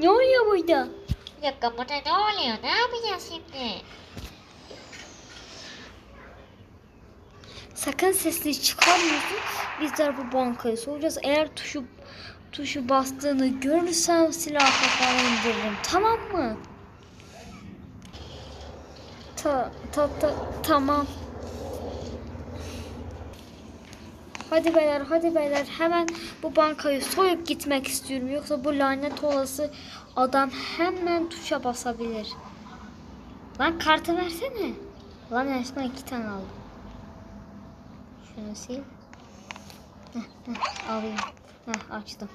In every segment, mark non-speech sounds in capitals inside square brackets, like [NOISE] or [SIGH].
Ne oluyor burada? Bir dakika burada ne oluyor? Ne yapacağız şimdi? Sakın sesini çıkarmıyorsun. Bizler bu bankayı soyacağız. Eğer tuşu tuşu bastığını görürsem silah kafana indiririm. Tamam mı? Ta, ta, ta, tamam. Hadi beyler hadi beyler hemen bu bankayı soyup gitmek istiyorum. Yoksa bu lanet olası adam hemen tuşa basabilir. Lan kartı versene. Lan resmen iki tane aldım. Şunu sil. Heh, alayım. Heh, açtım.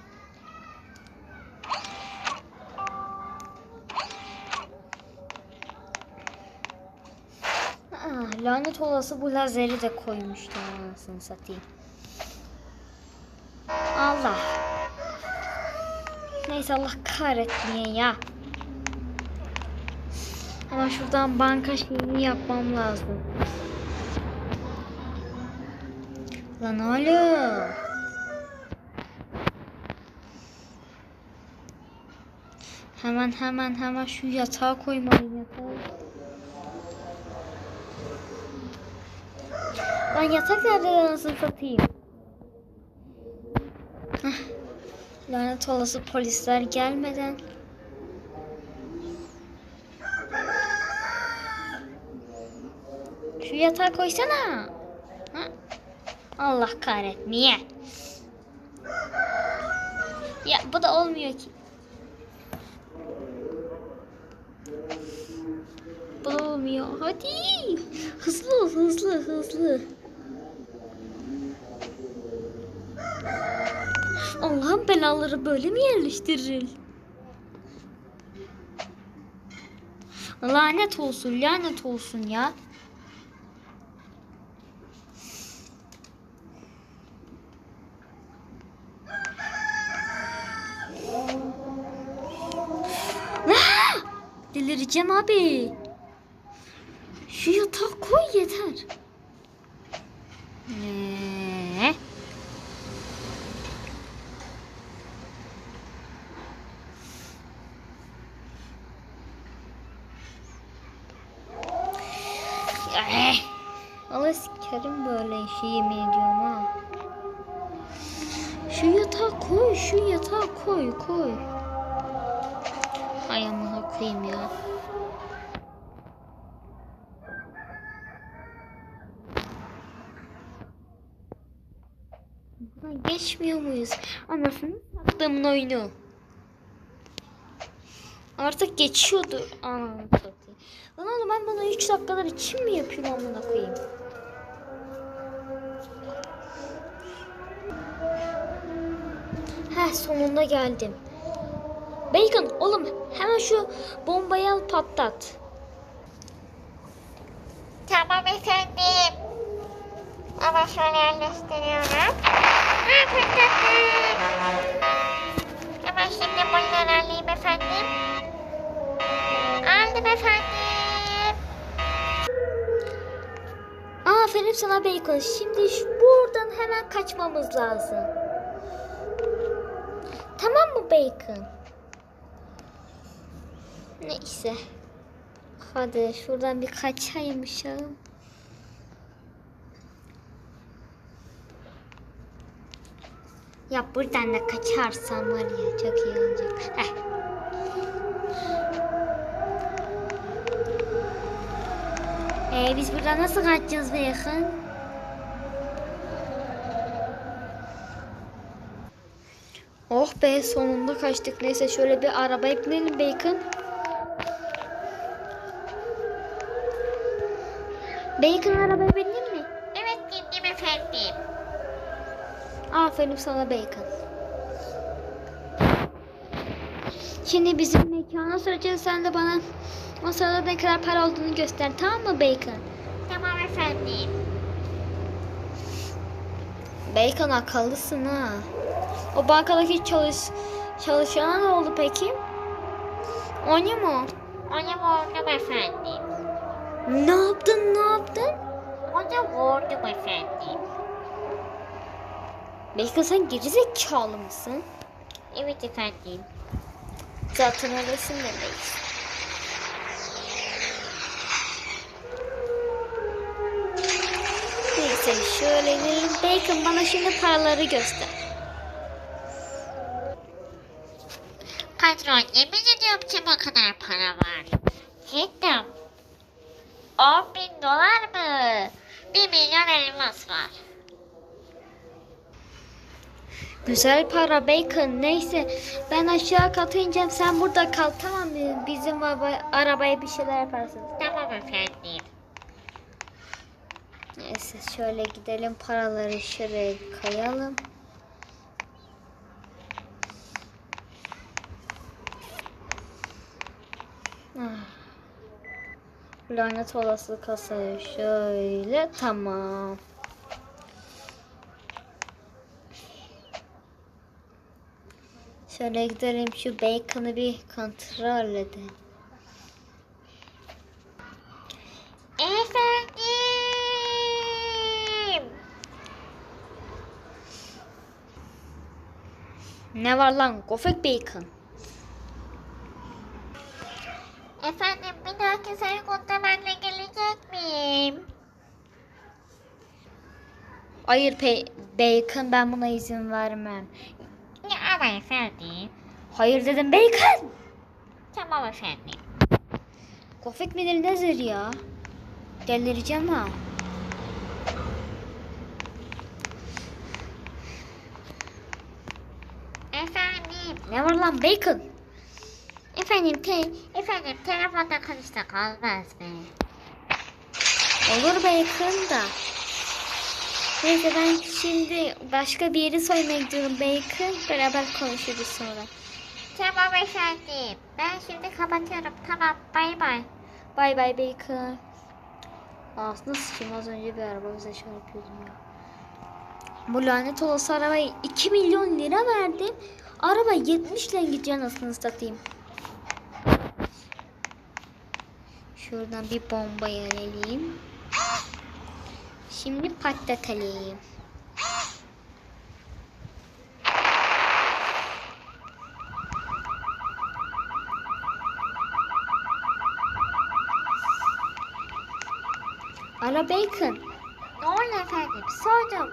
Aa, lanet olası bu lazeri de koymuştu anasını satayım. Allah. Neyse Allah kahretmeye ya. Ama şuradan banka şeyini yapmam lazım. Lan alo. Hemen hemen hemen şu yatağa koymalıyım yatağı. Lan yatak nerede nasıl satayım? Heh. Lanet olası polisler gelmeden. Şu yatağa koysana. Ha? Allah kahretmeye. Ya bu da olmuyor ki. Bu da olmuyor. Hadi. Hızlı ol, hızlı, hızlı. Allah'ın belaları böyle mi yerleştirilir? Lanet olsun, lanet olsun ya. [GASPS] Delireceğim abi. Şu yatağı koy yeter. Ne? Allah sikerim böyle işi yemin ediyorum ha. Şu yatağı koy, şu yatağı koy, koy. Ay amına koyayım ya. Geçmiyor muyuz? Anasını sattığımın oyunu. Artık geçiyordu. Satayım. Lan oğlum ben bunu 3 dakikalar için mi yapıyorum amına koyayım? Heh sonunda geldim. Bacon oğlum hemen şu bombayı al patlat. Tamam efendim. Ama şöyle yerleştiriyorum. Ama şimdi bunları alayım efendim. Aldım efendim. Aferin sana Bacon. Şimdi şu buradan hemen kaçmamız lazım. Tamam mı Bacon? Neyse. Hadi şuradan bir kaçaymışım. Ya buradan da kaçarsam var ya çok iyi olacak. Heh. Ee, biz buradan nasıl kaçacağız Bacon? Oh be sonunda kaçtık. Neyse şöyle bir arabaya binelim Bacon. Bacon arabaya bindin mi? Evet gittim efendim. Aferin sana Bacon. Şimdi bizim mekana süreceğiz. Sen de bana o sırada ne kadar para olduğunu göster. Tamam mı Bacon? Tamam efendim. Bacon akıllısın ha. O bankadaki çalış çalışana ne oldu peki? Onu mu? Onu vurdum efendim. Ne yaptın ne yaptın? Onu vurdum efendim. Bacon sen gerizekalı mısın? Evet efendim. Zaten öylesindeyiz. Neyse şöyle gidelim. Bacon bana şimdi paraları göster. Patron yemin ediyorum ki bu kadar para var. Cidden. 10 bin dolar mı? 1 milyon elmas var. Güzel para bacon neyse ben aşağı kata ineceğim sen burada kal tamam mı? Bizim araba- arabaya bir şeyler yaparsın. Tamam efendim. Neyse şöyle gidelim paraları şuraya koyalım. Ah. Lanet olası kasayı şöyle tamam. Şöyle gidelim şu bacon'ı bir kontrol edelim. Efendim. Ne var lan? Gofek bacon. Efendim bir dahaki Sayıkut'ta benimle gelecek miyim? Hayır pe bacon ben buna izin vermem. Efendim. Hayır dedim bacon. Tamam efendim. Gofek midir nedir ya? Delireceğim ha. Efendim. Ne var lan bacon? Efendim te efendim telefonda konuşsak olmaz mı? Olur bacon da. Neyse ben şimdi başka bir yeri soymaya gidiyorum bacon. Beraber konuşuruz sonra. Tamam efendim. Ben şimdi kapatıyorum. Tamam bay bay. Bay bay bacon. Aslında sıçayım az önce bir araba bize yapıyordum ya. Bu lanet olası arabaya 2 milyon lira verdim. Araba 70 ile gidiyor anasını satayım. Şuradan bir bomba yöneleyim. Şimdi patlatalım. Ara bacon. Ne oldu efendim? Sordum.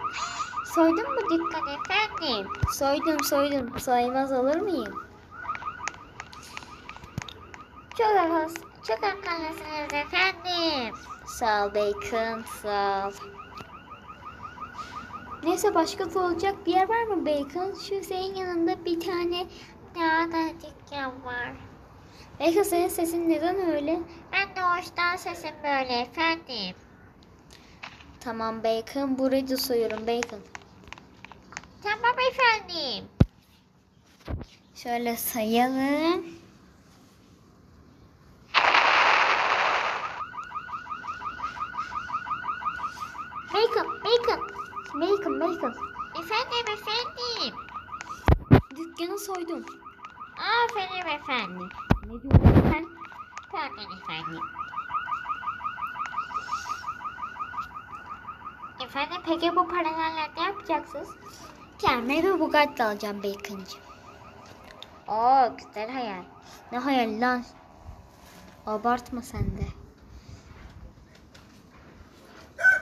Soydun mu? Dikkat efendim. Soydum soydum. Saymaz olur muyum? Çok akıllı, çok akıllısınız efendim. Sağ ol bacon sağ ol. Neyse başka da olacak bir yer var mı bacon? Şu senin yanında bir tane Daha da dükkan var. Bacon senin sesin neden öyle? Ben de hoştan sesim böyle efendim. Tamam bacon burayı da soyuyorum bacon. Tamam efendim. Şöyle sayalım. Bacon, bacon, bacon. Efendim efendim. Dükkanı soydum. Aferin efendim. Ne diyorsun sen? Pardon efendim. Efendim peki bu paralarla ne yapacaksınız? Kendime bir Bugatti alacağım bacon'cığım. Oo güzel hayal. Ne hayal lan? Abartma sen de.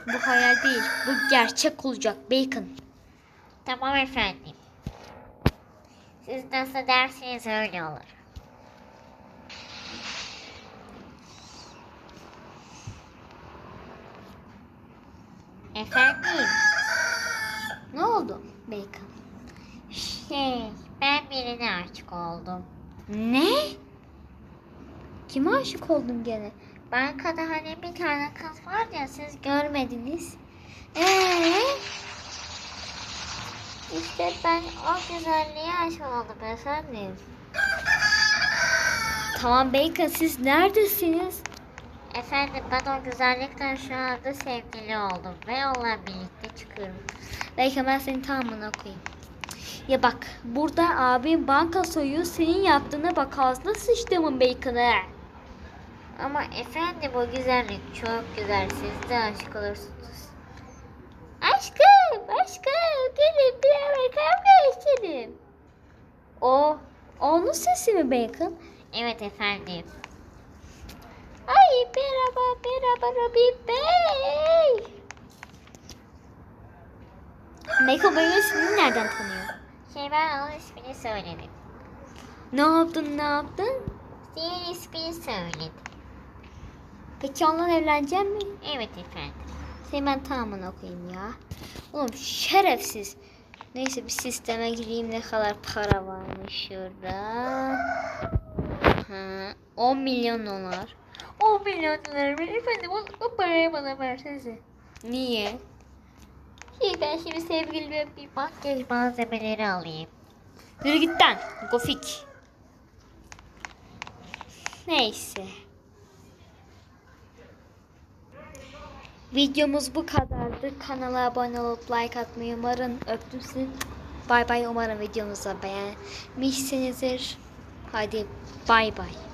Bu hayal değil, bu gerçek olacak bacon. Tamam efendim. Siz nasıl derseniz öyle olur. Efendim, Ne oldu bacon? şey, ben birine aşık oldum. Ne? Kime aşık oldun gene? Bankada hani bir tane kız var ya siz görmediniz. Ee? İşte ben o güzelliğe aşık oldum efendim. Tamam bacon siz neredesiniz? Efendim ben o güzellikten şu anda sevgili oldum ve onunla birlikte çıkıyorum. Bacon ben senin tamamına koyayım. Ya bak burada abim banka soyuyor senin yaptığına bak ağzına sıçtığımın bacon'ı. Ama efendim o güzellik çok güzel. Siz de aşık olursunuz. Aşkım aşkım gelin beraber kavga edelim. O Onun sesi mi Bacon? Evet efendim. Ay merhaba merhaba Robin Bey. Bacon benim ismini nereden tanıyor? Şey ben onun ismini söyledim. Ne yaptın ne yaptın? Senin ismini söyledim. Peki onunla evlenecek mi? Evet efendim. Seni ben tamamını okuyayım ya. Oğlum şerefsiz. Neyse bir sisteme gireyim ne kadar para varmış şurada. Ha, 10 milyon dolar. 10 milyon dolar ver efendim. O, o parayı bana versenize. Niye? Şey ben şimdi sevgilime bir makyaj malzemeleri alayım. Yürü git lan. Gofik. Neyse. Videomuz bu kadardı. Kanala abone olup like atmayı umarım öptüm sizi. Bay bay umarım videomuzu beğenmişsinizdir. Hadi bay bay.